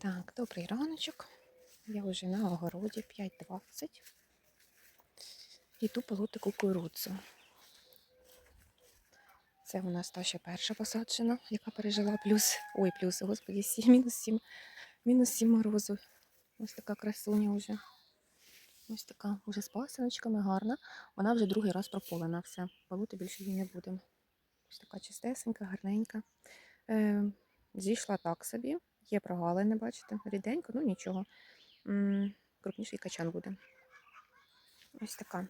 Так, добрий раночок. Я вже на огороді 5.20. Іду полоти кукурудзу. Це у нас та ще перша посаджена, яка пережила плюс. Ой, плюс, господі, сім, мінус 7, мінус 7 морозу. Ось така красуня вже. Ось така вже з пасиночками гарна. Вона вже другий раз прополена все. Полоти більше її не будемо. Ось така чистесенька, гарненька. Е, зійшла так собі. Є прогалини, бачите, ріденько, ну нічого. Крупніший качан буде. Ось така.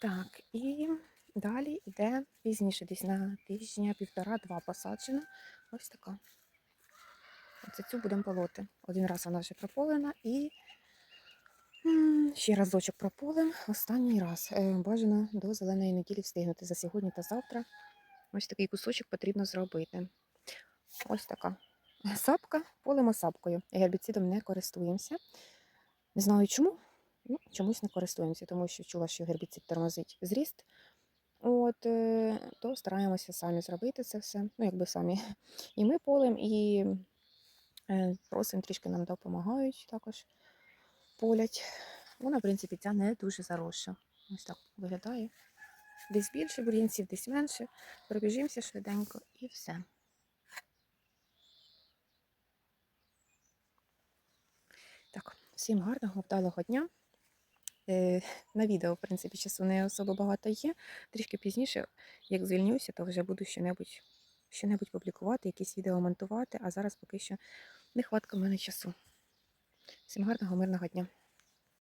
Так, і далі йде пізніше, десь на тижня, півтора-два посаджена. Ось така. Оце цю будемо полоти. Один раз вона вже прополена і ще разочок прополим. Останній раз. Е, Бажано до зеленої неділі встигнути за сьогодні та завтра. Ось такий кусочок потрібно зробити. Ось така сапка, полимо сапкою. Гербіцидом не користуємося. Не знаю чому. Ну, чомусь не користуємося, тому що чула, що гербіцид тормозить зріст. От, е, то стараємося самі зробити це все. Ну, якби самі. І ми полем, і е, просимо трішки нам допомагають також полять. Вона, в принципі, ця не дуже заросша. Ось так виглядає. Десь більше бур'янців, десь менше. Пробіжимося швиденько і все. Так, всім гарного, вдалого дня. Е, на відео, в принципі, часу не особо багато є. Трішки пізніше, як звільнюся, то вже буду що-небудь, що-небудь публікувати, якісь відео монтувати, а зараз поки що нехватка в мене часу. Всім гарного, мирного дня.